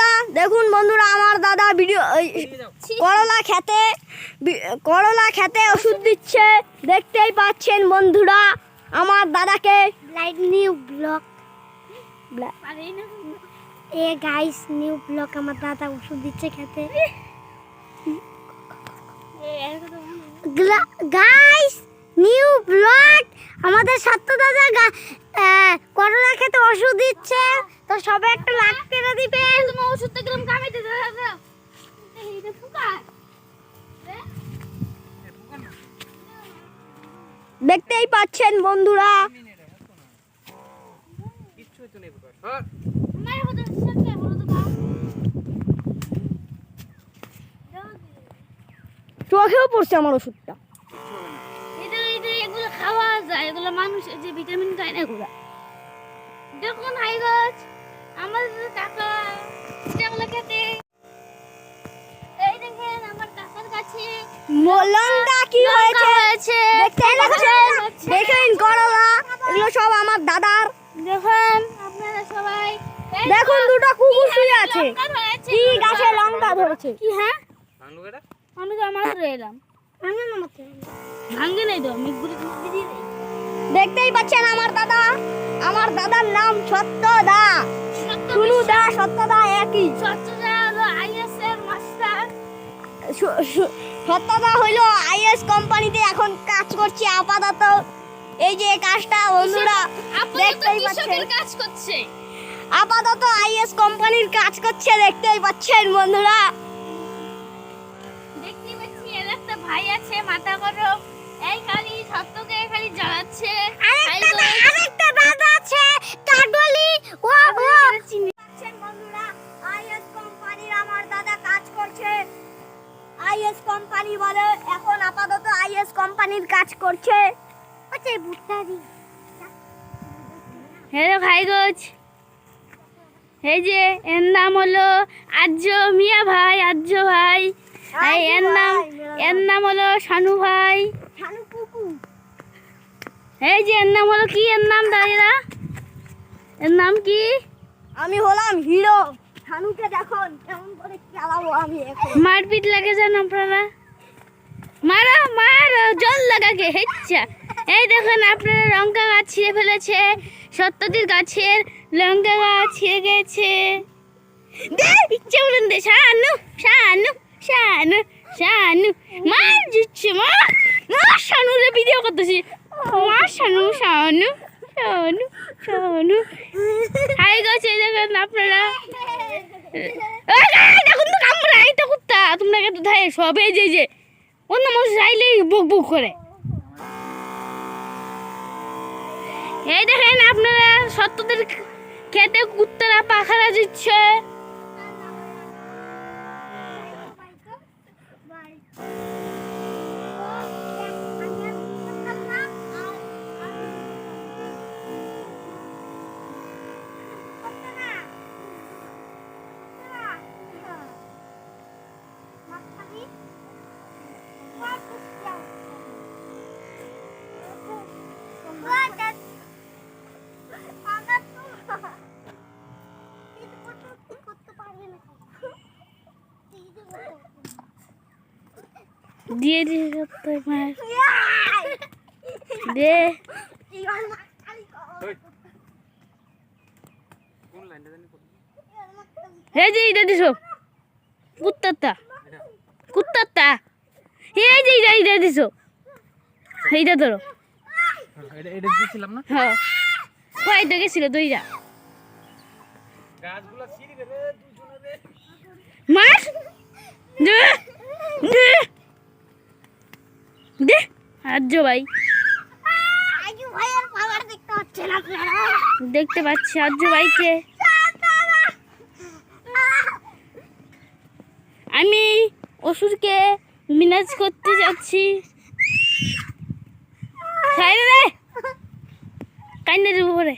দাদা দেখুন বন্ধুরা আমার দাদা ভিডিও করলা খেতে করলা খেতে ওষুধ দিচ্ছে। দেখতেই পাচ্ছেন বন্ধুরা আমার দাদাকে। লাইট নিউ ব্লক এ গাইস নিউ ব্লক আমার দাদা ওষুধ দিচ্ছে খেতে। গাইস নিউ ব্লক আমাদের সত্য দাদা করোনা খেতে ওষুধ দিচ্ছে। তো সবাই একটা লাখ করে দিবেন তোমার ওষুধটা কিরম কামাইতে এইটা ফুকার দেখতেই পাচ্ছেন বন্ধুরা। হ্যাঁ চোখেও পড়ছে আমার ওষুধটা। এগুলো খাওয়া যায়। এগুলো মানুষ যে ভিটামিন খায় না এগুলো। দেখুন হাই গাছ। আমাদের কাকা যেগুলো খেতে এই দেখেন আমার কাকার কাছে লঙ্কা কি হয়েছে? হয়েছে। দেখতেই পাচ্ছেন? দেখেন করলা এগুলো সব আমার দাদার। দেখুন আপনারা সবাই। দেখুন দুটো কুকুর শুয়ে আছে। কি গাছে লঙ্কা ধরেছে? কি হ্যাঁ? আমি তো আমার এলাম। ভাঙে না মতে ভাঙে নাই তো আমি গুলি গুলি দিয়ে দেখতেই পাচ্ছেন আমার দাদা? আমার দাদার নাম সত্য দা শুনু দা সত্য একই। স্বচ্ছতা হলো আইএস এর মাস্টার। সু- সু- সত্য দা হইল আইএস কোম্পানিতে এখন কাজ করছে আপাতত। এই যে কাজটা বন্ধুরা দেখতেই পাচ্ছেন। কাজ করছে। আপাতত আইএস কোম্পানির কাজ করছে দেখতেই পাচ্ছেন বন্ধুরা। দেখতে পাচ্ছি এর একটা ভাই আছে মাথা গরম। এই খালি সত্যকে খালি জ্বালাচ্ছে। আরেকটা দাদা কোম্পানির কাজ করছে। আচ্ছা হ্যালো ভাই গোছ এই যে এর নাম হলো আর্য মিয়া ভাই আর্য ভাই। এর নাম এর নাম হলো শানু ভাই। শানু এই যে এর নাম হলো কি? এর নাম দাদিরা এর নাম কি? আমি হলাম হিরো। শানুকে দেখুন কেমন করে চালাবো আমি এখন। মারপিট লাগে যান আপনারা? মারো মারো, জল লাগাকে, হেচ্ছা। এই দেখুন, আপনারা লঙ্কা গাছ ছিঁড়ে ফেলেছে সত্যজির গাছের লঙ্কা গাছ ছিঁড়ে গেছে। দে, ইচ্ছে বলুন দে, শানু শানু শানু শানু। মার দিচ্ছে মা মা শানু রে ভিডিও করতেছি। মা শানু শানু শানু শানু। হাই গাছে দেখেন, আপনারা। এই এই দেখুন তো কামড়া এই তো কুত্তা। তোমরা কে তো ধায় সবে যে যে। অন্য মানুষ চাইলেই বুক বুক করে। এই দেখেন আপনারা সত্যদের খেতে কুত্তারা পাখারা দিচ্ছে। দিয়ে দিয়ে দে। এই যে এইটা দিছো। কুত্তারটা কুত্তারটা এই যে এইটা এইটা দিছো। এইটা ধরো। এটা এটা না হ্যাঁ গেছিল দুইটা? গাছগুলো ছিঁড়বে রে দুজনে রে মার দে দে। দে আর্য ভাই। দেখতে পাচ্ছি আর্য ভাইকে। আমি অসুরকে মিনাজ করতে যাচ্ছি। কাইনের উপরে